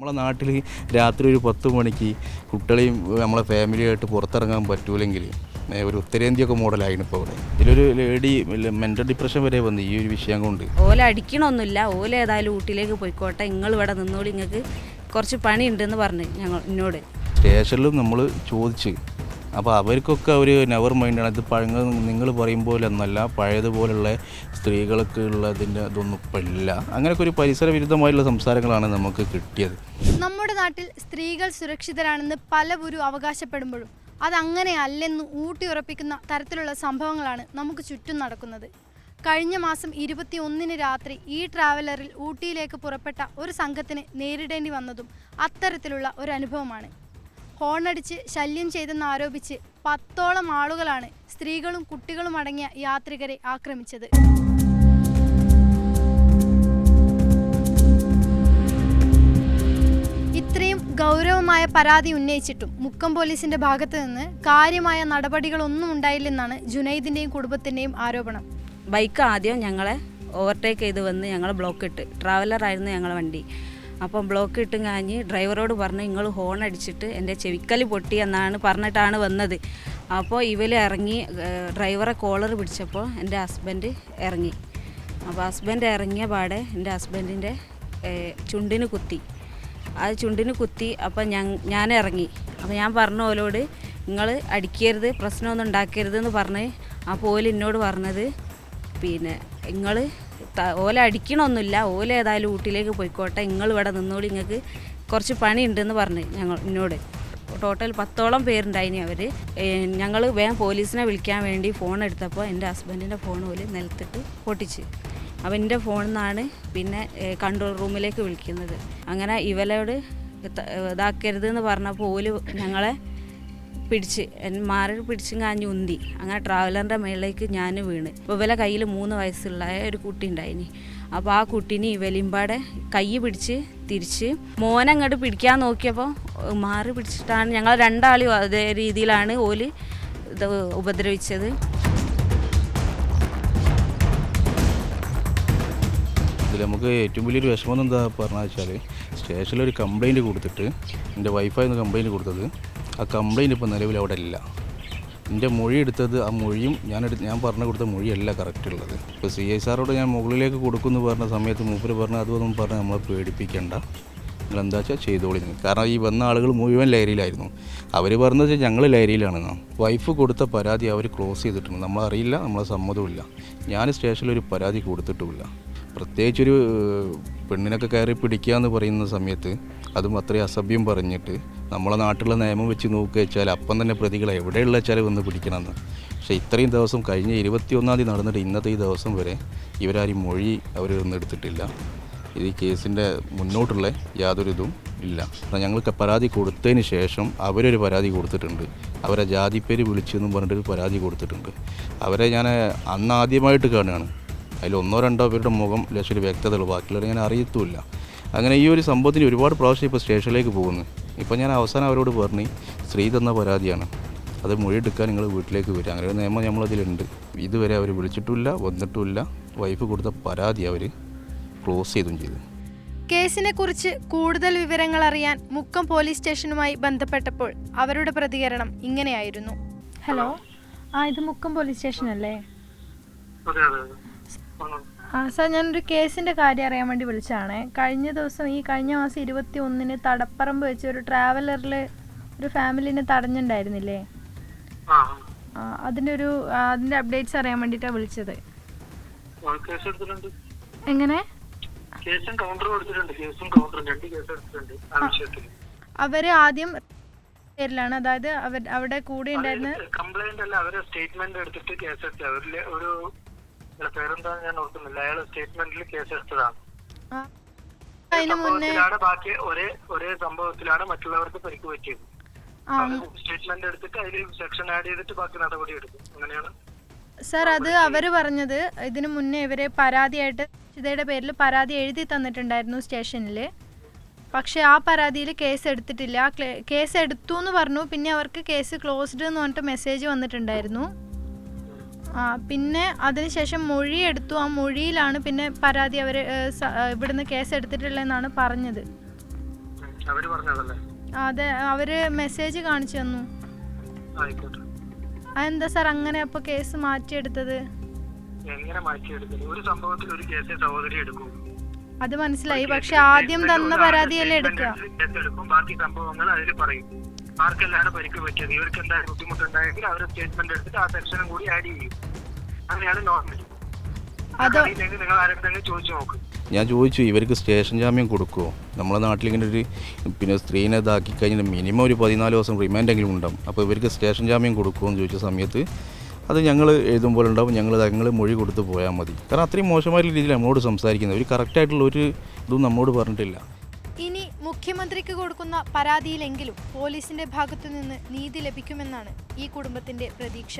നമ്മളെ നാട്ടിൽ രാത്രി ഒരു പത്ത് മണിക്ക് കുട്ടികളെയും നമ്മളെ ഫാമിലിയായിട്ട് പുറത്തിറങ്ങാൻ പറ്റൂലെങ്കിൽ ഒരു ഉത്തരേന്ത്യയൊക്കെ മോഡലായിരുന്നു ഇപ്പോൾ അവിടെ ഇതിലൊരു ലേഡി മെന്റൽ ഡിപ്രഷൻ വരെ വന്നു. ഈ ഒരു വിഷയം കൊണ്ട്. ഓല അടിക്കണമൊന്നുമില്ല ഓല ഏതായാലും ഊട്ടിയിലേക്ക് പോയിക്കോട്ടെ. നിങ്ങൾ ഇവിടെ നിന്നോളി. നിങ്ങൾക്ക് കുറച്ച് പണിയുണ്ടെന്ന് പറഞ്ഞ് ഞങ്ങൾ എന്നോട് സ്റ്റേഷനിലും നമ്മൾ ചോദിച്ച് അപ്പോൾ അവർക്കൊക്കെ ഒരു നെവർ മൈൻഡാണ് ഇത് പഴങ്ങൾ നിങ്ങൾ പറയും പോലെ ഒന്നല്ല പഴയതുപോലുള്ള സ്ത്രീകൾക്ക് ഉള്ളതിന്റെ ഇതൊന്നും ഇപ്പം ഇല്ല. അങ്ങനെയൊക്കെ ഒരു പരിസര വിരുദ്ധമായിട്ടുള്ള സംസാരങ്ങളാണ് നമുക്ക് കിട്ടിയത്. നമ്മുടെ നാട്ടിൽ സ്ത്രീകൾ സുരക്ഷിതരാണെന്ന് പലവരും അവകാശപ്പെടുമ്പോഴും അല്ലെന്ന് ഊട്ടിയുറപ്പിക്കുന്ന തരത്തിലുള്ള സംഭവങ്ങളാണ് നമുക്ക് ചുറ്റും നടക്കുന്നത്. കഴിഞ്ഞ മാസം ഇരുപത്തി ഒന്നിന് രാത്രി ഈ ട്രാവലറിൽ ഊട്ടിയിലേക്ക് പുറപ്പെട്ട ഒരു സംഘത്തിന് നേരിടേണ്ടി വന്നതും അത്തരത്തിലുള്ള ഒരു അനുഭവമാണ്. ഹോണടിച്ച് ശല്യം ചെയ്തെന്ന് ആരോപിച്ച് പത്തോളം ആളുകളാണ് സ്ത്രീകളും കുട്ടികളും അടങ്ങിയ യാത്രികരെ ആക്രമിച്ചത്. ഇത്രയും ഗൗരവമായ പരാതി ഉന്നയിച്ചിട്ടും മുക്കം പോലീസിന്റെ ഭാഗത്ത് നിന്ന് കാര്യമായ നടപടികളൊന്നും ഉണ്ടായില്ലെന്നാണ് ജുനൈദിന്റെയും കുടുംബത്തിന്റെയും ആരോപണം. ബൈക്ക് ആദ്യം ഞങ്ങളെ ഓവർടേക്ക് ചെയ്ത് വന്ന് ഞങ്ങൾ ബ്ലോക്ക് ഇട്ട്. ട്രാവലർ ആയിരുന്നു ഞങ്ങളെ വണ്ടി. അപ്പം ബ്ലോക്ക് ഇട്ടും കാഞ്ഞ് ഡ്രൈവറോട് പറഞ്ഞ് നിങ്ങൾ ഹോൺ അടിച്ചിട്ട് എന്റെ ചെവിക്കൽ പൊട്ടി എന്നാണ് പറഞ്ഞിട്ടാണ് വന്നത്. അപ്പോൾ ഇവൽ ഇറങ്ങി ഡ്രൈവറെ കോളർ പിടിച്ചപ്പോൾ എന്റെ ഹസ്ബൻഡ് ഇറങ്ങി അപ്പോൾ ഹസ്ബൻഡ് ഇറങ്ങിയ പാടെ എന്റെ ഹസ്ബൻഡിന്റെ ചുണ്ടിന് കുത്തി. ആ ചുണ്ടിന് കുത്തി അപ്പം ഞാൻ ഞാൻ ഇറങ്ങി അപ്പോൾ ഞാൻ പറഞ്ഞ ഓലോട് നിങ്ങൾ അടിക്കരുത് പ്രശ്നമൊന്നും ഉണ്ടാക്കരുത് എന്ന് പറഞ്ഞ് അപ്പോൾ ഓൽ എന്നോട് പറഞ്ഞത് പിന്നെ നിങ്ങൾ ഓല അടിക്കണമൊന്നുമില്ല ഓല ഏതായാലും ഊട്ടിയിലേക്ക് പോയിക്കോട്ടെ. നിങ്ങൾ ഇവിടെ നിന്നോളി. നിങ്ങൾക്ക് കുറച്ച് പണിയുണ്ടെന്ന് പറഞ്ഞു ഞങ്ങൾ എന്നോട് ടോട്ടൽ പത്തോളം പേരുണ്ടായിനി അവർ ഞങ്ങൾ വേഗം പോലീസിനെ വിളിക്കാൻ വേണ്ടി ഫോൺ എടുത്തപ്പോൾ എന്റെ ഹസ്ബൻഡിന്റെ ഫോൺ പോലെ നിലത്തിട്ട് പൊട്ടിച്ച്. അപ്പം എന്റെ ഫോണിൽ നിന്നാണ് പിന്നെ കൺട്രോൾ റൂമിലേക്ക് വിളിക്കുന്നത്. അങ്ങനെ ഇവലോട് ഇതാക്കരുതെന്ന് പറഞ്ഞപ്പോൾ ഓൽ ഞങ്ങളെ പിടിച്ച് മാറി പിടിച്ചും കാഞ്ഞ് ഉന്തി. അങ്ങനെ ട്രാവലറിന്റെ മേളിലേക്ക് ഞാൻ വീണ്. അപ്പോൾ ഇവലെ കയ്യിൽ മൂന്ന് വയസ്സുള്ള ഒരു കുട്ടി ഉണ്ടായിനി. അപ്പോൾ ആ കുട്ടീനെ ഇവലിമ്പാടെ കൈ പിടിച്ച് തിരിച്ച് മോനങ്ങോട്ട് പിടിക്കാൻ നോക്കിയപ്പോൾ മാറി പിടിച്ചിട്ടാണ് ഞങ്ങൾ രണ്ടാളും അതേ രീതിയിലാണ് ഓൽ ഉപദ്രവിച്ചത്. നമുക്ക് ഏറ്റവും വലിയൊരു വിഷമം എന്താ പറഞ്ഞാൽ വെച്ചാൽ സ്റ്റേഷനിൽ ഒരു കംപ്ലൈന്റ് കൊടുത്തിട്ട് എന്റെ വൈഫായിരുന്നു കംപ്ലൈന്റ് കൊടുത്തത്. ആ കംപ്ലൈന്റ് ഇപ്പോൾ നിലവിൽ അവിടെ ഇല്ല. എന്റെ മൊഴി എടുത്തത് ആ മൊഴിയും ഞാൻ എടുത്ത് ഞാൻ പറഞ്ഞു കൊടുത്ത മൊഴിയല്ല കറക്റ്റ് ഉള്ളത്. ഇപ്പോൾ സി ഐ സാറോട് ഞാൻ മുകളിലേക്ക് കൊടുക്കുമെന്ന് പറഞ്ഞ സമയത്ത് മൂപ്പര് പറഞ്ഞ അതൊന്നും പറഞ്ഞ് നമ്മളെ പേടിപ്പിക്കേണ്ട. നിങ്ങൾ എന്താ വെച്ചാൽ ചെയ്തോളി കാരണം ഈ വന്ന ആളുകൾ മുഴുവൻ ലൈരിയിലായിരുന്നു അവർ പറഞ്ഞത് വെച്ചാൽ ഞങ്ങൾ ലൈരിയിലാണെന്ന് വൈഫ് കൊടുത്ത പരാതി അവർ ക്ലോസ് ചെയ്തിട്ടുണ്ട്. നമ്മളറിയില്ല നമ്മളെ സമ്മതവുമില്ല. ഞാൻ സ്റ്റേഷനിൽ ഒരു പരാതി കൊടുത്തിട്ടുമില്ല. പ്രത്യേകിച്ചൊരു പെണ്ണിനൊക്കെ കയറി പിടിക്കുക എന്ന് പറയുന്ന സമയത്ത് അതും അത്രയും അസഭ്യം പറഞ്ഞിട്ട് നമ്മളെ നാട്ടിലെ നിയമം വെച്ച് നോക്കുക വെച്ചാൽ അപ്പം തന്നെ പ്രതികളെ എവിടെയുള്ള വെച്ചാൽ വന്ന് പിടിക്കണമെന്ന് പക്ഷേ ഇത്രയും ദിവസം കഴിഞ്ഞ ഇരുപത്തിയൊന്നാം തീയതി നടന്നിട്ട് ഇന്നത്തെ ഈ ദിവസം വരെ ഇവരാരും മൊഴി അവർ ഒന്നും എടുത്തിട്ടില്ല ഇത് ഈ കേസിന്റെ മുന്നോട്ടുള്ള യാതൊരു ഇതും ഇല്ല ഞങ്ങൾക്ക് പരാതി കൊടുത്തതിന് ശേഷം അവരൊരു പരാതി കൊടുത്തിട്ടുണ്ട് അവരെ ജാതിപ്പേര് വിളിച്ചെന്നും പറഞ്ഞിട്ടൊരു പരാതി കൊടുത്തിട്ടുണ്ട് അവരെ ഞാൻ അന്ന് ആദ്യമായിട്ട് കാണുകയാണ് അതിൽ ഒന്നോ രണ്ടോ പേരുടെ മുഖം ലക്ഷം വ്യക്തതയുള്ളൂ ബാക്കിയുള്ളവരെ ഞാൻ അറിയത്തുമില്ല അങ്ങനെ ഈ ഒരു സംഭവത്തിന് ഒരുപാട് പ്രാവശ്യം ഇപ്പോൾ സ്റ്റേഷനിലേക്ക് പോകുന്നു ഇപ്പോൾ ഞാൻ അവസാനം അവരോട് പറഞ്ഞു സ്ത്രീ തന്ന പരാതിയാണ്. അത് മൊഴിയെടുക്കാൻ നിങ്ങൾ വീട്ടിലേക്ക് വരിക. അങ്ങനെ ഒരു നിയമം നമ്മളതിലുണ്ട് ഇതുവരെ അവർ വിളിച്ചിട്ടുമില്ല വന്നിട്ടുമില്ല വൈഫ് കൊടുത്ത പരാതി അവർ ക്ലോസ് ചെയ്തും ചെയ്തു. കേസിനെ കുറിച്ച് കൂടുതൽ വിവരങ്ങൾ അറിയാൻ മുക്കം പോലീസ് സ്റ്റേഷനുമായി ബന്ധപ്പെട്ടപ്പോൾ അവരുടെ പ്രതികരണം ഇങ്ങനെയായിരുന്നു. ഹലോ. ആ ഇത് മുക്കം പോലീസ് സ്റ്റേഷൻ അല്ലേ അതെ അതെ. അതെ ആ, സാർ ഞാനൊരു കേസിന്റെ കാര്യം അറിയാൻ വേണ്ടി വിളിച്ചതാണ്. കഴിഞ്ഞ ദിവസം ഈ കഴിഞ്ഞ മാസം ഇരുപത്തി ഒന്നിന് തടപ്പറമ്പ് വെച്ച് ഒരു ട്രാവലറിൽ ഒരു ഫാമിലിനെ തടഞ്ഞിട്ടുണ്ടായിരുന്നില്ലേ ആ. അതിന്റെ ഒരു അതിന്റെ അപ്ഡേറ്റ്സ് അറിയാൻ വേണ്ടിയിട്ടാണ് വിളിച്ചത്. എങ്ങനെ? അവർ ആദ്യം പേരിലാണ്. അതായത് അവർ അവിടെ കൂടെ ഉണ്ടായിരുന്ന കംപ്ലൈന്റ് അല്ല. അവരെ സ്റ്റേറ്റ്മെന്റ് എടുത്തിട്ട് കേസ് ഒരു അയാളുടെ പേരെന്താ ഞാൻ ഓർക്കുന്നില്ല. അയാൾ സ്റ്റേറ്റ്മെന്റിൽ കേസെടുത്തതാണ് സംഭവത്തിലാണ് ബാക്കി ഒരേ ഒരേ സംഭവത്തിലാണ് മറ്റുള്ളവർക്ക് പരിക്ക് പറ്റിയത് സ്റ്റേറ്റ്മെന്റ് എടുത്തിട്ട് അതിൽ സെക്ഷൻ ആഡ് ചെയ്തിട്ട് ബാക്കി നടപടി എടുക്കും അങ്ങനെയാണ് സാർ അത് അവർ പറഞ്ഞത് ഇതിനു മുന്നേ ഇവരെ പരാതിയായിട്ട് ചിതയുടെ പേരിൽ പരാതി എഴുതി തന്നിട്ടുണ്ടായിരുന്നു സ്റ്റേഷനിൽ പക്ഷേ ആ പരാതിയിൽ കേസ് എടുത്തിട്ടില്ല. കേസ് എടുത്തു എന്ന് പറഞ്ഞു. പിന്നെ അവർക്ക് കേസ് ക്ലോസ്ഡ് എന്ന് പറഞ്ഞിട്ട് മെസ്സേജ് വന്നിട്ടുണ്ടായിരുന്നു. പിന്നെ അതിനുശേഷം മൊഴി എടുത്തു ആ മൊഴിയിലാണ് പിന്നെ പരാതി അവർ ഇവിടുന്ന് കേസ് എടുത്തിട്ടില്ലെന്നാണ് പറഞ്ഞത് അതെ അവർ മെസ്സേജ് കാണിച്ചു തന്നു. അതെന്താ സാർ അങ്ങനെ അപ്പൊ കേസ് മാറ്റിയെടുത്തത്? എങ്ങനെ ഒരു സംഭവത്തിൽ ഒരു കേസേ സഹോദരി എടുക്കും. അത് മനസ്സിലായി. പക്ഷെ ആദ്യം തന്ന പരാതിയല്ലേ എടുക്കുക? ബാക്കി സംഭവങ്ങൾ അതിൽ പറയും. ആർക്കെല്ലാം പരിക്ക് പറ്റിയത്? ഇവർക്ക് എന്തായാലും ബുദ്ധിമുട്ടുണ്ടായെങ്കിൽ അവർ സ്റ്റേറ്റ്മെന്റ് എടുത്തിട്ട് ആ സെക്ഷനും കൂടി ആഡ് ചെയ്യും. അങ്ങനെയാണ് നോർമൽ നിങ്ങൾ ആരെങ്കിലും ചോദിച്ചു നോക്ക്. ഞാൻ ചോദിച്ചു ഇവർക്ക് സ്റ്റേഷൻ ജാമ്യം കൊടുക്കുമോ നമ്മളെ നാട്ടിൽ ഇങ്ങനെ ഒരു പിന്നെ സ്ത്രീനെ ഇതാക്കി കഴിഞ്ഞാൽ മിനിമം ഒരു പതിനാല് ദിവസം റിമാൻഡെങ്കിലും ഉണ്ടാവും. അപ്പോൾ ഇവർക്ക് സ്റ്റേഷൻ ജാമ്യം കൊടുക്കുമോ എന്ന് ചോദിച്ച സമയത്ത് അത് ഞങ്ങൾ എഴുതുമ്പോൾ ഉണ്ടാവും. ഞങ്ങൾ ഞങ്ങൾ മൊഴി കൊടുത്ത് പോയാൽ മതി. കാരണം അത്രയും മോശമായ രീതിയിൽ നമ്മളോട് സംസാരിക്കുന്നത്. ഒരു കറക്റ്റായിട്ടുള്ള ഒരു ഇതും നമ്മോട് പറഞ്ഞിട്ടില്ല. മുഖ്യമന്ത്രിക്ക് കൊടുക്കുന്ന പരാതിയിലെങ്കിലും പോലീസിന്റെ ഭാഗത്തു നിന്ന് നീതി ലഭിക്കുമെന്നാണ് ഈ കുടുംബത്തിന്റെ പ്രതീക്ഷ.